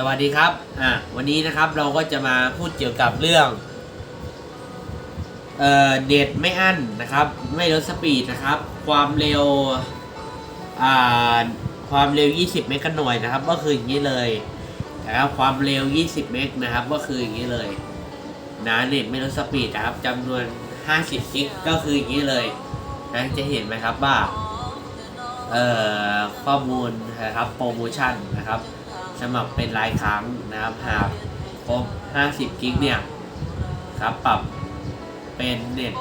สวัสดีครับ อะวันนี้นะครับเราก็จะมาพูดเกี่ยวกับเรื่อง เอ่อเน็ตไม่อั้นนะครับ ไม่ลดสปีดนะครับ ความเร็ว อ่า ความเร็ว 20 เมกะหน่วยนะครับ ก็คืออย่างนี้เลยนะครับ ความเร็ว 20 เมกนะครับ ก็คืออย่างนี้เลยนะเน็ตไม่ลดสปีดนะครับจำนวน 50กิกก็คืออย่างนี้เลยนะจะเห็นไหมครับว่า เอ่อ ข้อมูลนะครับ โปรโมชั่นนะครับ สมัครเป็นรายครั้งนะครับหากครบ 50 กิกเนี่ยครับปรับเป็นเน็ต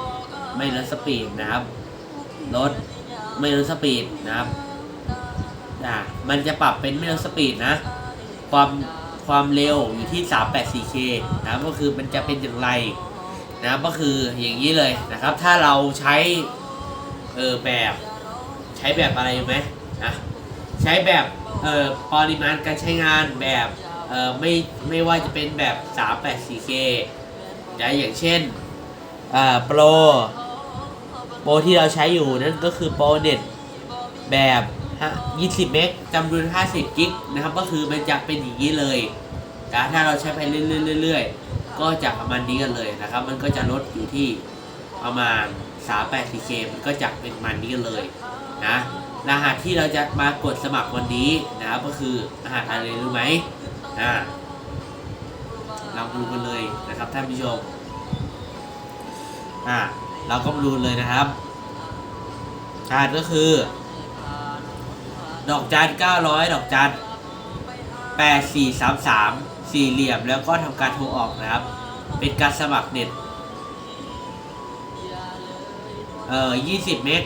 ไม่ลดสปีดนะครับลดไม่ลดสปีดนะครับอ่ามันจะปรับเป็นไม่ลดสปีดนะ ความความเร็วอยู่ที่ 384K นะครับก็คือมันจะเป็นอย่างไรนะครับก็คืออย่างนี้เลยนะครับ ถ้าเราใช้เออแบบใช้แบบอะไรรู้ไหมนะใช้แบบ ปริมาณการใช้งานแบบไม่ไม่ว่าจะเป็นแบบ 384K นะอย่างเช่นโปรโปรที่เราใช้อยู่นั่นก็คือโปรเน็ตแบบ20 เมกจำนวน 50 กิกนะครับ ก็คือมันจะเป็นอย่างนี้เลยนะถ้าเราใช้ไปเรื่อยๆๆๆก็จะประมาณนี้กันเลยนะครับ มันก็จะลดอยู่ที่ประมาณ 384K มันก็จะเป็นประมาณนี้กันเลยนะ รหัสที่เราจะมากดสมัครวันนี้นะครับก็คือรหัสอะไรรู้ไหมอ่าเรามาดูกันเลยนะครับท่านผู้ชมอ่าเราก็มาดูเลยนะครับรหัสก็คือ ดอกจัน900ดอกจัน8433สี่เหลี่ยมแล้วก็ทำการโทรออกนะครับ เป็นการสมัครเน็ตเอ่อ20เมก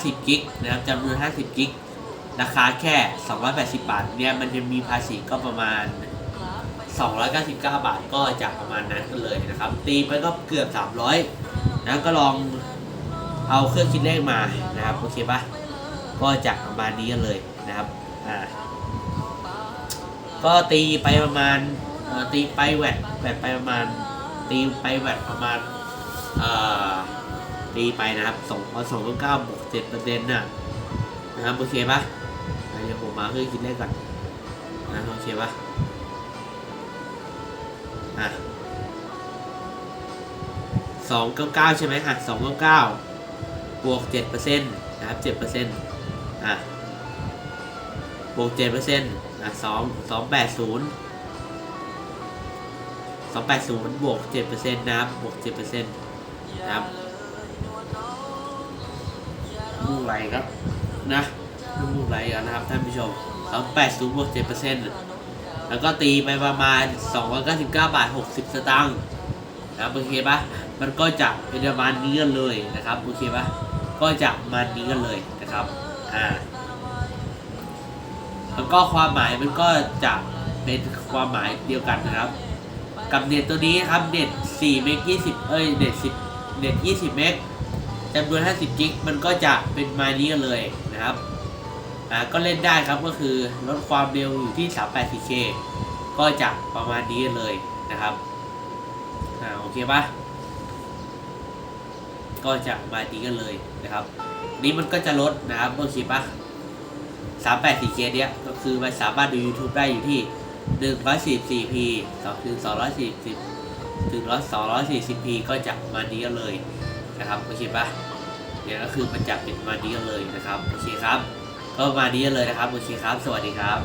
50 กิกนะครับจำนวน 50 กิก ราคาแค่ 280 บาท เนี่ย มันจะมีภาษีก็ประมาณ 299 บาทก็จะประมาณนั้นกันเลยนะครับ ตีไปก็เกือบ 300 นะก็ลองเอาเครื่องคิดเลขมานะครับ โอเคปะก็จะประมาณนี้กันเลยนะครับ อ่า ก็ตีไปประมาณตีไปแวดแวดไปประมาณ ตีไปแวดประมาณ เอ่อ ตีไปนะครับสองสองเก้าบวกเจ็ดเปอร์เซ็นต์น่ะนะครับโอเคปะอะเดี๋ยวผมมาเพื่อคิดเลขก่อนนะโอเคปะอะสองเก้าเก้าใช่ไหมฮะสองเก้าเก้าบวกเจ็ดเปอร์เซ็นต์นะครับเจ็ดเปอร์เซ็นต์อะบวกเจ็ดเปอร์เซ็นต์อะสองสองแปดศูนย์สองแปดศูนย์บวกเจ็ดเปอร์เซ็นต์นะครับบวกเจ็ดเปอร์เซ็นต์นะครับ มูกไหลครับนะมูกไหลกันนะครับท่านผู้ชมแล้วแปดศูนย์บวกเจ็ดเปอร์เซ็นต์แล้วก็ตีไปประมาณสองร้อยเก้าสิบเก้าบาทหกสิบสตางค์นะครับโอเคปะมันก็จะเป็นประมาณนี้กันเลยนะครับโอเคปะก็จะประมาณนี้กันเลยนะครับอ่าแล้วก็ความหมายมันก็จะเป็นความหมายเดียวกันนะครับ กับเน็ตตัวนี้ครับเน็ต4เมก20 เอ้ยเน็ต10เน็ต20 เมก จำนวน 50 กิก มันก็จะเป็นมานี้กันเลยนะครับ อ่า ก็เล่นได้ครับ ก็คือลดความเร็วอยู่ที่ 384K ก็จะประมาณนี้กันเลยนะครับ อ่า โอเคปะก็จะมานี้กันเลยนะครับ นี้มันก็จะลดนะครับโอเคปะ 384K เนี้ยก็คือมันสามารถดู YouTube ได้อยู่ที่ 144p 2ถึง240ถึง 240p ก็จะมาณนี้กันเลย นะครับโอเคปะเนี่ยก็คือมันจะเป็นมาดีกันเลยนะครับโอเคครับ ก็มาดีกันเลยนะครับโอเคครับ สวัสดีครับ